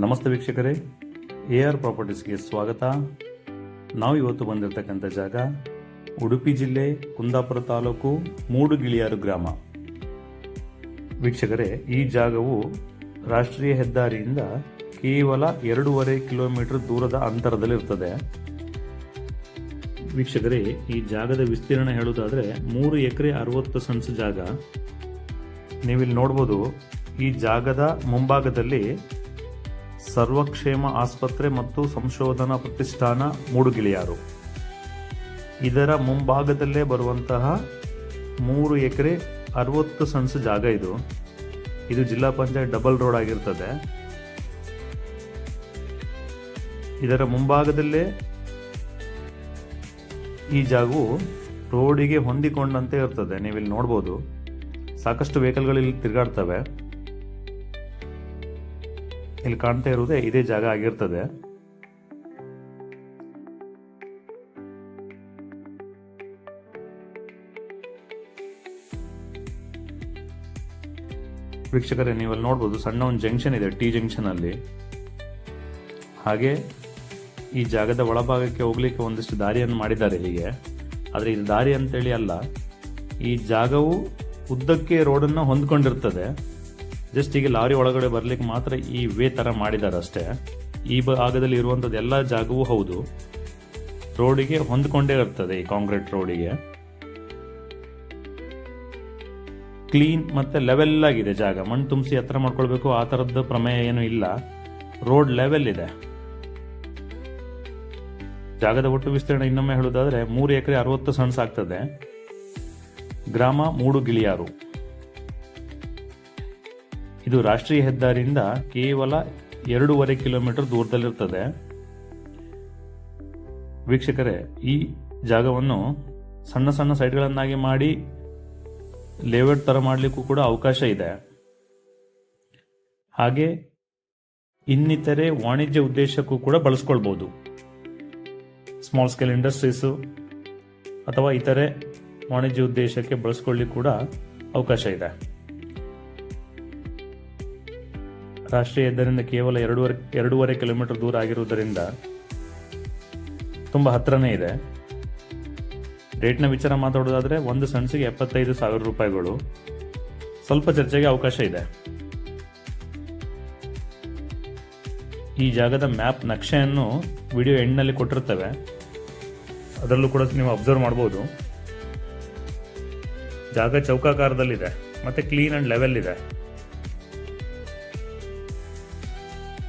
ನಮಸ್ತೆ ವೀಕ್ಷಕರೇ, A R ಪ್ರಾಪರ್ಟೀಸ್ಗೆ ಸ್ವಾಗತ. ನಾವು ಇವತ್ತು ಬಂದಿರತಕ್ಕಂಥ ಜಾಗ ಉಡುಪಿ ಜಿಲ್ಲೆ ಕುಂದಾಪುರ ತಾಲೂಕು ಮೂಡುಗಿಳಿಯಾರು ಗ್ರಾಮ. ವೀಕ್ಷಕರೇ, ಈ ಜಾಗವು ರಾಷ್ಟ್ರೀಯ ಹೆದ್ದಾರಿಯಿಂದ ಕೇವಲ ಎರಡೂವರೆ ಕಿಲೋಮೀಟರ್ ದೂರದ ಅಂತರದಲ್ಲಿರ್ತದೆ ವೀಕ್ಷಕರೇ, ಈ ಜಾಗದ ವಿಸ್ತೀರ್ಣ ಹೇಳುವುದಾದರೆ ಮೂರು ಎಕರೆ ಅರವತ್ತು ಸೆನ್ಸ್ ಜಾಗ. ನೀವಿಲ್ಲಿ ನೋಡ್ಬೋದು, ಈ ಜಾಗದ ಮುಂಭಾಗದಲ್ಲಿ ಸರ್ವಕ್ಷೇಮ ಆಸ್ಪತ್ರೆ ಮತ್ತು ಸಂಶೋಧನಾ ಪ್ರತಿಷ್ಠಾನ ಮೂಡುಗಿಳಿಯಾರು. ಇದರ ಮುಂಭಾಗದಲ್ಲೇ ಬರುವಂತಹ ಮೂರು ಎಕರೆ ಅರವತ್ತು ಸಣ್ಣ ಜಾಗ ಇದು. ಇದು ಜಿಲ್ಲಾ ಪಂಚಾಯತ್ ಡಬಲ್ ರೋಡ್ ಆಗಿರ್ತದೆ. ಇದರ ಮುಂಭಾಗದಲ್ಲೇ ಈ ಜಾಗವು ರೋಡಿಗೆ ಹೊಂದಿಕೊಂಡಂತೆ ಇರ್ತದೆ. ನೀವಿಲ್ಲಿ ನೋಡ್ಬೋದು. ಸಾಕಷ್ಟು ವೆಹಿಕಲ್ಗಳು ಇಲ್ಲಿ ತಿರುಗಾಡ್ತವೆ. ಇಲ್ಲಿ ಕಾಣ್ತಾ ಇರುವುದೇ ಇದೇ ಜಾಗ ಆಗಿರ್ತದೆ. ವೀಕ್ಷಕರೇ, ನೀವಲ್ಲಿ ನೋಡ್ಬೋದು ಸಣ್ಣ ಒಂದು ಜಂಕ್ಷನ್ ಇದೆ, ಟಿ ಜಂಕ್ಷನ್ ಅಲ್ಲಿ. ಹಾಗೆ ಈ ಜಾಗದ ಒಳಭಾಗಕ್ಕೆ ಹೋಗ್ಲಿಕ್ಕೆ ಒಂದಿಷ್ಟು ದಾರಿಯನ್ನು ಮಾಡಿದ್ದಾರೆ ಹೀಗೆ. ಆದರೆ ಇದು ದಾರಿ ಅಂತೇಳಿ ಅಲ್ಲ, ಈ ಜಾಗವು ಉದ್ದಕ್ಕೆ ರೋಡನ್ನು ಹೊಂದ್ಕೊಂಡಿರ್ತದೆ. ಜಸ್ಟ್ ಈಗ ಲಾರಿ ಒಳಗಡೆ ಬರ್ಲಿಕ್ಕೆ ಮಾತ್ರ ಈ ವೇ ತರ ಮಾಡಿದ್ದಾರೆ ಅಷ್ಟೇ ಈ ಭಾಗದಲ್ಲಿ ಇರುವಂಥದ್ದು ಎಲ್ಲ ಜಾಗವೂ ಹೌದು. ರೋಡಿಗೆ ಹೊಂದ್ಕೊಂಡೇ ಇರ್ತದೆ ಈ ಕಾಂಕ್ರೀಟ್ ರೋಡಿಗೆ. ಕ್ಲೀನ್ ಮತ್ತೆ ಲೆವೆಲ್ ಆಗಿದೆ ಜಾಗ. ಮಣ್ಣು ತುಂಬಿಸಿ ಹತ್ರ ಮಾಡ್ಕೊಳ್ಬೇಕು, ಆ ಥರದ್ದು ಪ್ರಮೇಯ ಏನು ಇಲ್ಲ. ರೋಡ್ ಲೆವೆಲ್ ಇದೆ. ಜಾಗದ ಒಟ್ಟು ವಿಸ್ತೀರ್ಣ ಇನ್ನೊಮ್ಮೆ ಹೇಳುವುದಾದ್ರೆ ಮೂರು ಎಕರೆ ಅರವತ್ತು ಸಣ್ಸ್ ಆಗ್ತದೆ. ಗ್ರಾಮ ಮೂಡು ಗಿಳಿಯಾರು. ಇದು ರಾಷ್ಟ್ರೀಯ ಹೆದ್ದಾರಿಯಿಂದ ಕೇವಲ ಎರಡೂವರೆ ಕಿಲೋಮೀಟರ್ ದೂರದಲ್ಲಿರ್ತದೆ. ವೀಕ್ಷಕರೇ, ಈ ಜಾಗವನ್ನು ಸಣ್ಣ ಸಣ್ಣ ಸೈಟ್ಗಳನ್ನಾಗಿ ಮಾಡಿ ಲೇಔಟ್ ಥರ ಮಾಡಲಿಕ್ಕೂ ಕೂಡ ಅವಕಾಶ ಇದೆ. ಹಾಗೆ ಇನ್ನಿತರೆ ವಾಣಿಜ್ಯ ಉದ್ದೇಶಕ್ಕೂ ಕೂಡ ಬಳಸ್ಕೊಳ್ಬೋದು. ಸ್ಮಾಲ್ ಸ್ಕೇಲ್ ಇಂಡಸ್ಟ್ರೀಸು ಅಥವಾ ಇತರೆ ವಾಣಿಜ್ಯ ಉದ್ದೇಶಕ್ಕೆ ಬಳಸ್ಕೊಳ್ಳಿಕ್ಕೆ ಕೂಡ ಅವಕಾಶ ಇದೆ. ರಾಷ್ಟ್ರೀಯ ಹೆದ್ದಾರಿಯಿಂದ ಕೇವಲ ಎರಡೂವರೆ ಎರಡೂವರೆ ಕಿಲೋಮೀಟರ್ ದೂರ ಆಗಿರುವುದರಿಂದ ತುಂಬ ಹತ್ತಿರನೇ ಇದೆ. ರೇಟ್ನ ವಿಚಾರ ಮಾತಾಡೋದಾದರೆ ಒಂದು ಸೆನ್ಸಿಗೆ ಎಪ್ಪತ್ತೈದು ಸಾವಿರ ರೂಪಾಯಿಗಳು. ಸ್ವಲ್ಪ ಚರ್ಚೆಗೆ ಅವಕಾಶ ಇದೆ. ಈ ಜಾಗದ ಮ್ಯಾಪ್ ನಕ್ಷೆಯನ್ನು ವಿಡಿಯೋ ಎಂಡ್ನಲ್ಲಿ ಕೊಟ್ಟಿರ್ತೇವೆ ಅದರಲ್ಲೂ ಕೂಡ ನೀವು ಅಬ್ಸರ್ವ್ ಮಾಡ್ಬೋದು. ಜಾಗ ಚೌಕಾಕಾರದಲ್ಲಿದೆ. ಮತ್ತೆ ಕ್ಲೀನ್ ಅಂಡ್ ಲೆವೆಲ್ ಇದೆ.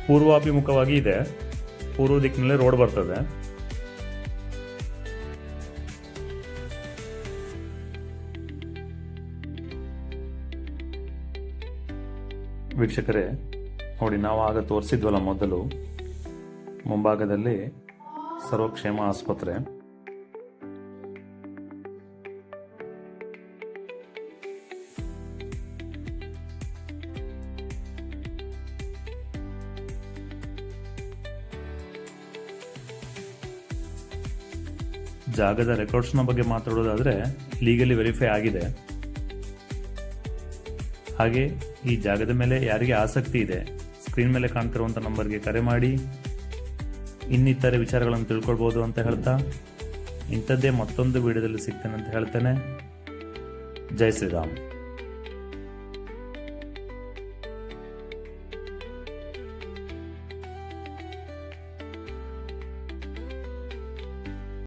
ಪೂರ್ವಾಭಿಮುಖವಾಗಿ ಇದೆ. ಪೂರ್ವ ದಿಕ್ಕಿನಲ್ಲಿ ರೋಡ್ ಬರ್ತದೆ. ವೀಕ್ಷಕರೇ, ನೋಡಿ ನಾವು ಆಗ ತೋರಿಸಿದ್ವಲ್ಲ ಮೊದಲು, ಮುಂಭಾಗದಲ್ಲಿ ಸರ್ವಕ್ಷೇಮ ಆಸ್ಪತ್ರೆ. ಜಾಗದ ರೆಕಾರ್ಡ್ಸ್ನ ಬಗ್ಗೆ ಮಾತಾಡೋದಾದರೆ ಲೀಗಲಿ ವೆರಿಫೈ ಆಗಿದೆ. ಹಾಗೆ ಈ ಜಾಗದ ಮೇಲೆ ಯಾರಿಗೆ ಆಸಕ್ತಿ ಇದೆ ಸ್ಕ್ರೀನ್ ಮೇಲೆ ಕಾಣ್ತಿರುವಂಥ ನಂಬರ್ಗೆ ಕರೆ ಮಾಡಿ. ಇನ್ನಿತರೆ ವಿಚಾರಗಳನ್ನು ತಿಳ್ಕೊಳ್ಬೋದು ಅಂತ ಹೇಳ್ತಾ, ಇಂಥದ್ದೇ ಮತ್ತೊಂದು ವಿಡಿಯೋದಲ್ಲಿ ಸಿಗ್ತೇನೆ ಅಂತ ಹೇಳ್ತೇನೆ. ಜೈ ಶ್ರೀರಾಮ್.